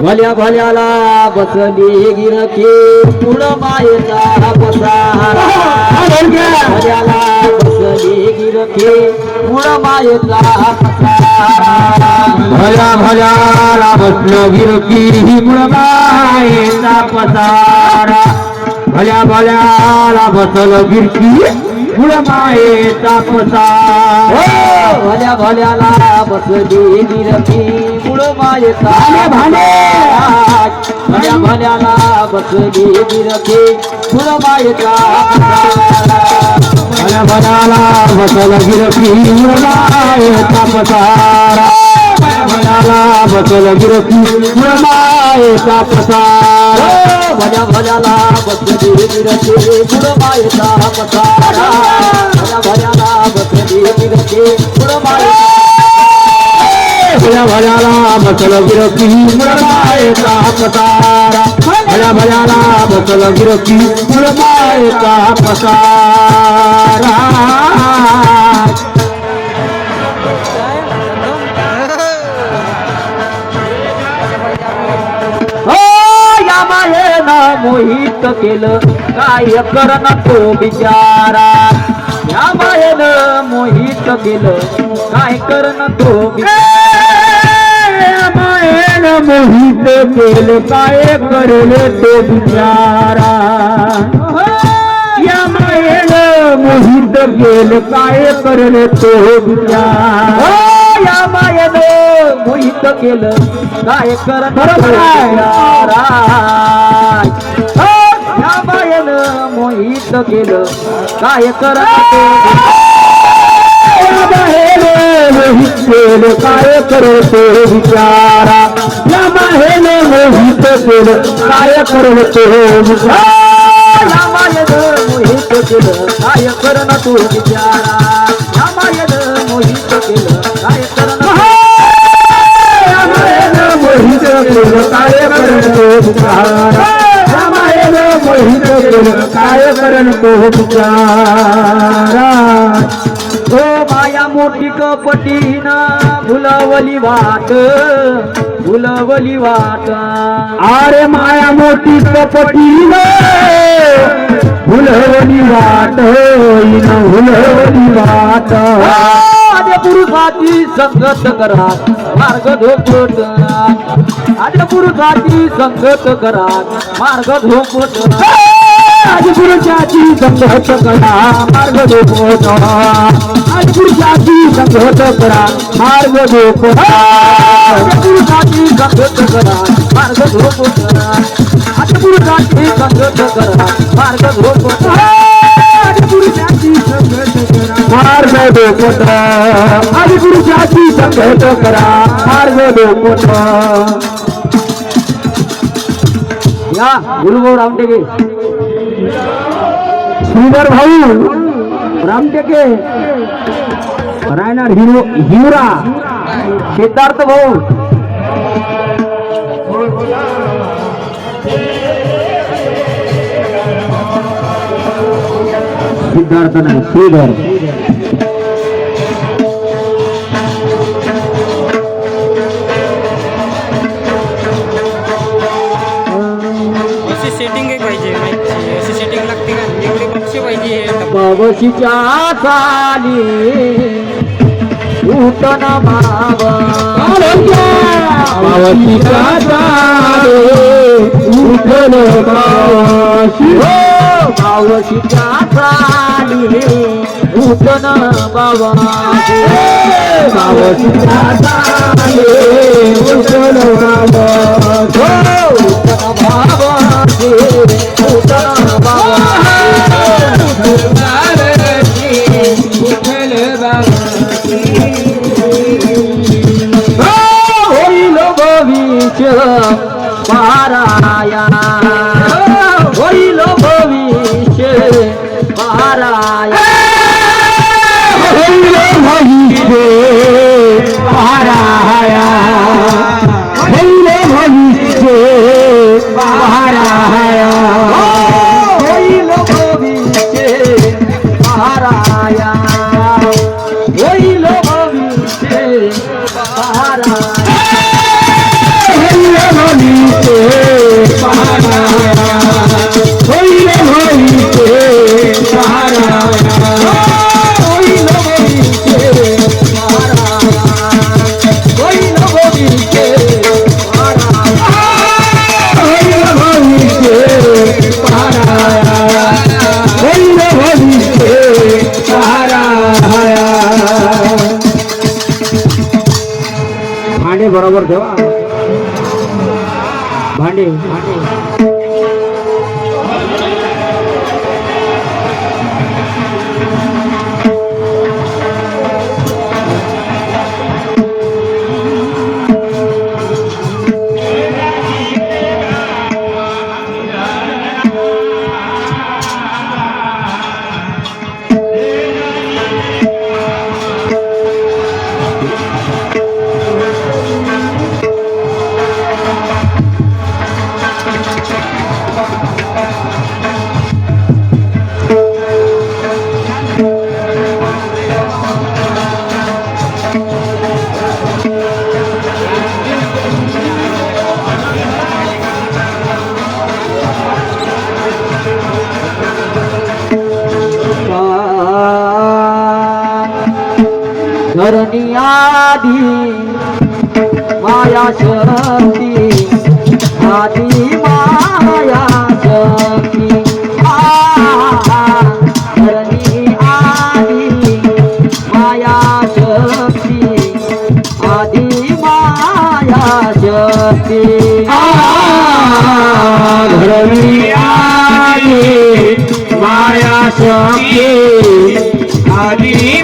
भल्या भल्याला बसली गिरकी. पुढ मायेचा पसारा. भल्याला बसली गिरकी. पुढ मायेचा पसारा. भल्या भल्याला बसलं गिरकी. ही मुळगायचा पसारा. भल्या भल्याला बसलं गिरकी. मुळगायचा पसारा भल्या भल्याला बसली गिरकी पुढ मायेचा भाले, भाले. भल्या भल्याला बसली गिरकी पुढ मायेचा भल्या भल्याला बसलं गिरकी मुळगायचा पसारा भल्या भल्याला बसलं गिरकी मुळगायचा पसारा भल्या भल्याला बसली गिरकी पुढ मायेचा पसारा भल्या भल्याला बसली गिरकी पुढ मायेचा भल्या भल्याला बसल गिरकी मुळगायचा पसारा भल्या भल्याला बसल गिरकी मुळगायचा पसारा मोहित केलं. काय करण तो बिचारा? या मायेनं मोहित केलं. काय करण तो बिचारा? मायेन मोहित केलं. काय करले तो बिचारा? या मायेन मोहित केलं. काय करले तो बिचारा? हो या मायेनं मोहित केलं. काय करण मोहित केलं. काय करण तो मोहित केलं. काय करतो विचारा या माहेने मोहित केलं. काय करतो विचारा मायेनं मोहित केलं. काय करण तू या मायेनं मोहित केलं. काय करण मोहित केलं. काय करतो विचारा या केलं काय करण विचारा ओ माया मोठी कपटीन भुलवली वाट भुलवली वाट. अरे माया मोठी कपटीन भुलवली वाट होईन हुलवली वाट. पुरुषाची संगत करा मार्ग धोपट आद्य पुरुषाची संगत करा मार्ग धोपट आदिपुरुषाची संगत करा मार्ग दोपट आदिपुरुषाची संगत करा मार्ग दोपट पुरुषाची संगत करा मार्ग धोपट आद्य पुरुषाची संगत करा मार्ग धोपट लोकुटा आदि गुरु जाति संगे टकरा हार या, गुरु गो सुंदर सिद्धार्थ भाऊ। सिद्धार्थ नहीं श्रीधर। सेटिंग एक पाहिजे माहिती अशी सेटिंग लागते का? एवढी पक्षी पाहिजे. बाबशीच्या चाली उठन चाली बाबा পারায়া হইল ভবিষ্যে পারায়া হইল ভবিষ্যে পারায়া হইল ভবিষ্যে পারায়া হইল ভবিষ্যে পারায়া হইল बरोबर ठेवा. भांडे भांडे. आधी. माया शक्ती आधी माया शक्ती. आधी. माया शक्ती आधी माया शक्ती. घरणी आली माया शक्ती आधी